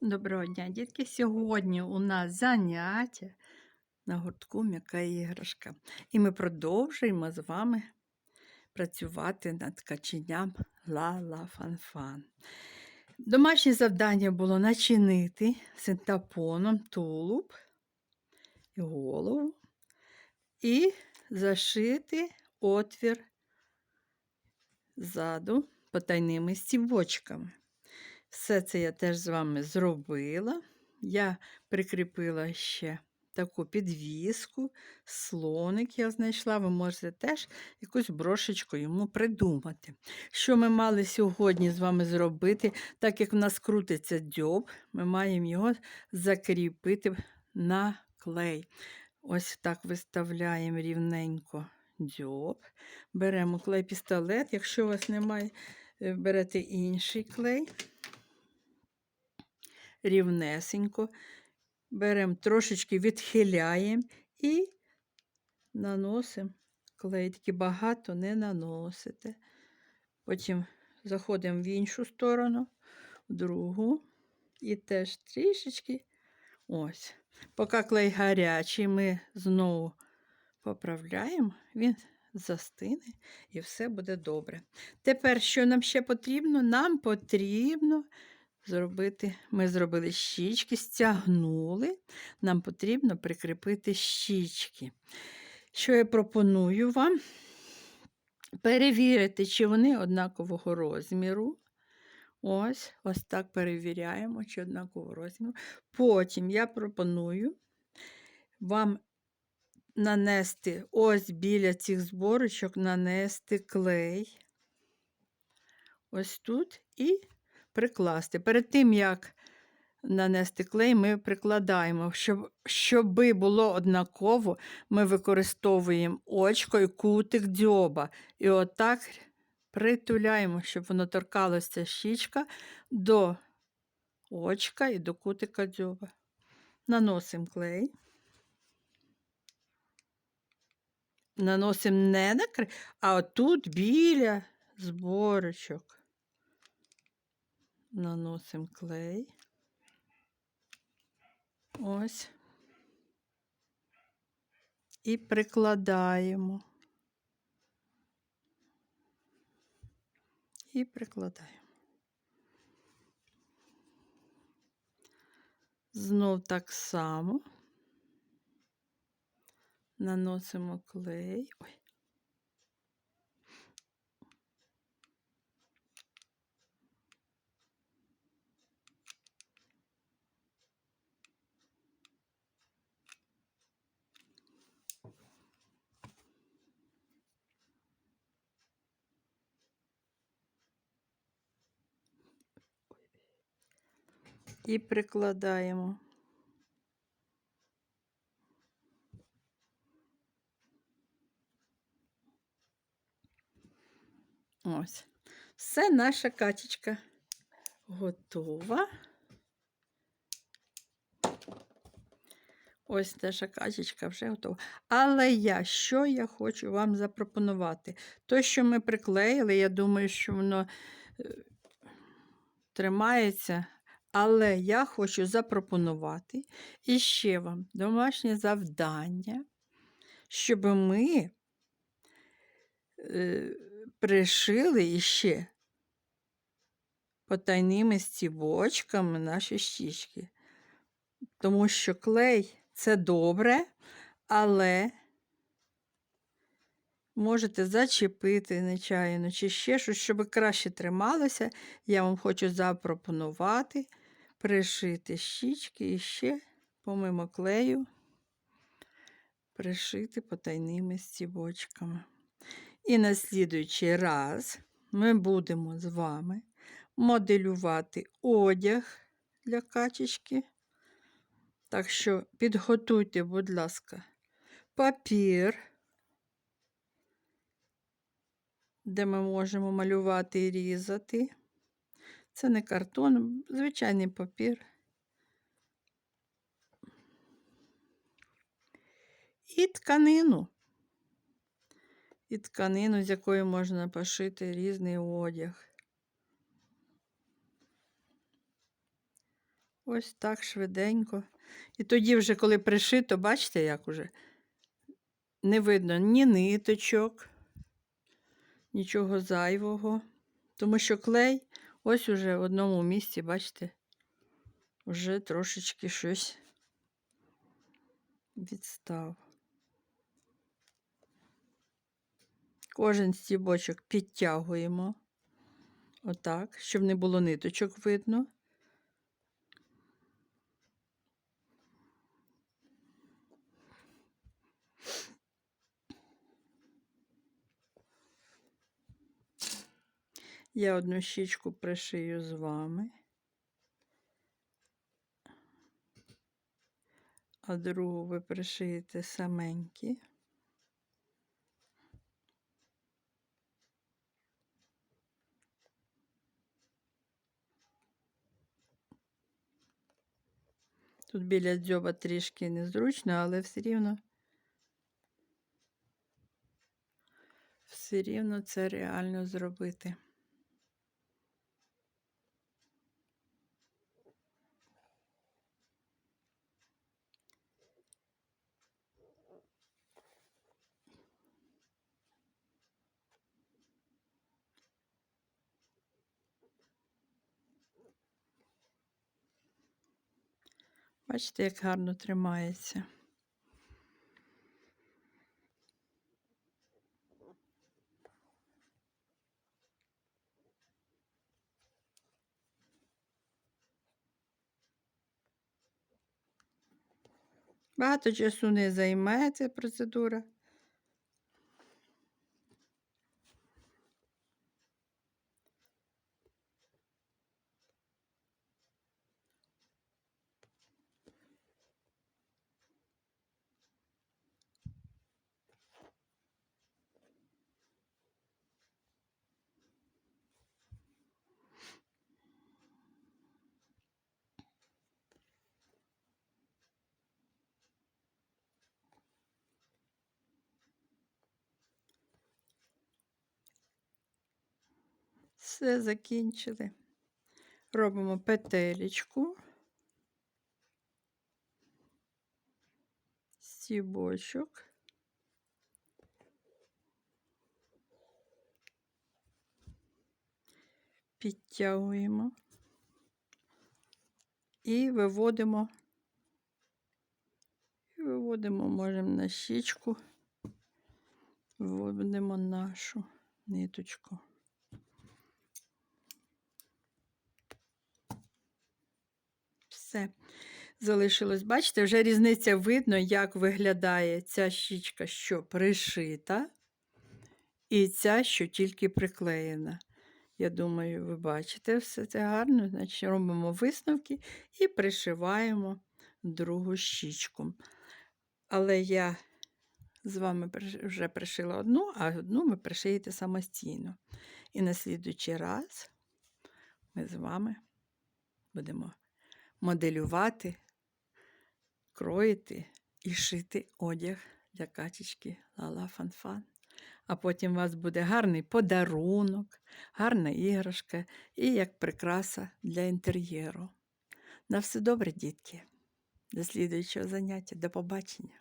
Доброго дня, дітки. Сьогодні у нас заняття на гуртку м'яка іграшка. І ми продовжуємо з вами працювати над каченням ла-ла-фан-фан. Домашнє завдання було начинити синтапоном тулуб і голову і зашити отвір ззаду потайними стівочками. Все це я теж з вами зробила. Я прикріпила ще таку підвіску, слоник я знайшла. Ви можете теж якусь брошечку йому придумати. Що ми мали сьогодні з вами зробити, так як в нас крутиться дзьоб, ми маємо його закріпити на клей. Ось так виставляємо рівненько дзьоб. Беремо клей-пістолет. Якщо у вас немає, е, берете інший клей рівнесенько. Беремо трошечки відхиляємо і наносимо клей. Багато не наносите. Потім заходимо в іншу сторону, в другу. І теж трішечки. Ось. Поки клей гарячий, ми знову поправляємо, він застине і все буде добре. Тепер, що нам ще потрібно? Нам потрібно зробити. Ми зробили щічки, стягнули. Нам потрібно прикріпити щічки. Що я пропоную вам? Перевірити, чи вони однакового розміру. Ось, ось так перевіряємо, чи однакового розміру. Потім я пропоную вам нанести ось біля цих зборочок, нанести клей. Ось тут і прикласти. Перед тим, як нанести клей, ми прикладаємо, щоб щоби було однаково, ми використовуємо очко і кутик дзьоба. І отак притуляємо, щоб воно торкалося щічка до очка і до кутика дзьоба. Наносимо клей. Наносимо не на край, а отут біля зборочок наносимо клей. Ось. І прикладаємо. І прикладаємо. Знов так само наносимо клей. Ой. І прикладаємо. Ось. Все наша качечка готова. Ось наша качечка вже готова. Але я що я хочу вам запропонувати? То, що ми приклеїли, я думаю, що воно е, тримається але я хочу запропонувати іще вам домашнє завдання, щоб ми е, пришили іще потайними стібочками наші щічки. Тому що клей це добре, але можете зачепити нечаянно чи ще щось, щоб краще трималося, я вам хочу запропонувати пришити щічки і ще, помимо клею, пришити потайними стібочками. І на слідуючий раз ми будемо з вами моделювати одяг для качечки. Так що підготуйте, будь ласка, папір, де ми можемо малювати і різати. Це не картон, звичайний папір. І тканину. І тканину, з якої можна пошити різний одяг. Ось так швиденько. І тоді, вже, коли пришито, бачите, як уже не видно ні ниточок, нічого зайвого. Тому що клей ось уже в одному місці, бачите, вже трошечки щось відстав. Кожен стібочок підтягуємо. Отак, щоб не було ниточок видно. Я одну щічку пришию з вами, а другу ви пришиєте саменькі. Тут біля дзьоба трішки незручно, але все рівно все рівно це реально зробити. Бачите, як гарно тримається. Багато часу не займе ця процедура. Все закінчили. Робимо петелечку, стібочок. Підтягуємо і виводимо, і виводимо, можемо на щічку, виводимо нашу ниточку. Все. Залишилось, бачите, вже різниця видно, як виглядає ця щічка, що пришита, і ця, що тільки приклеєна. Я думаю, ви бачите все це гарно. Значить, робимо висновки і пришиваємо другу щічку. Але я з вами вже пришила одну, а одну ви пришиєте самостійно. І на слідуючий раз ми з вами будемо моделювати, кроїти і шити одяг для качечки Лала Фанфан. А потім у вас буде гарний подарунок, гарна іграшка і як прикраса для інтер'єру. На все добре, дітки. До слідуючого заняття. До побачення.